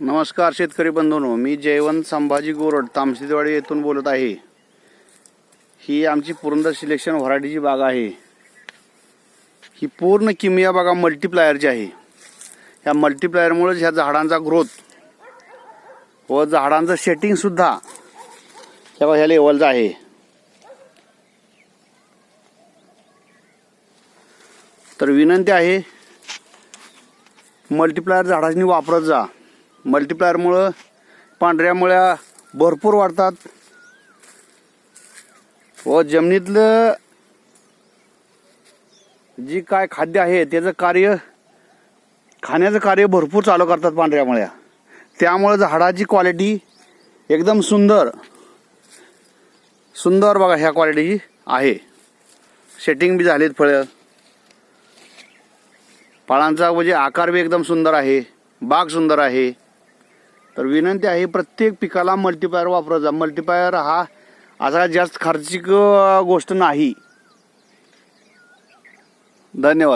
नमस्कार शेतकरी बंधूंनो मी जयवंत संभाजी गोरड तामसिदेवाडी येथून बोलत आहे. ही आमची पुरंदर सिलेक्शन व्हरायटीची बाग आहे. ही पूर्ण किमिया बागा मल्टीप्लायरची आहे. ह्या मल्टीप्लायरमुळे ह्या झाडांचा ग्रोथ व झाडांचं सेटिंगसुद्धा ह्या ह्या लेवलचं आहे. तर विनंती आहे मल्टीप्लायर झाडांनी वापरत जा. मल्टीप्लायरमुळं पांढऱ्या मुळ्या भरपूर वाढतात. व जमिनीतलं जी काय खाद्य आहे त्याचं कार्य खाण्याचं कार्य भरपूर चालू करतात पांढऱ्या मुळ्या त्यामुळं झाडाची क्वालिटी एकदम सुंदर. सुंदर बघा ह्या क्वालिटीची आहे. सेटिंग बी झालीत फळं. फळांचा म्हणजे आकार बी एकदम सुंदर आहे. बाग सुंदर आहे. तर विनंती आहे प्रत्येक पिकाला मल्टीपायर वापरत जा. हा असा जास्त खर्चिक गोष्ट नाही. धन्यवाद.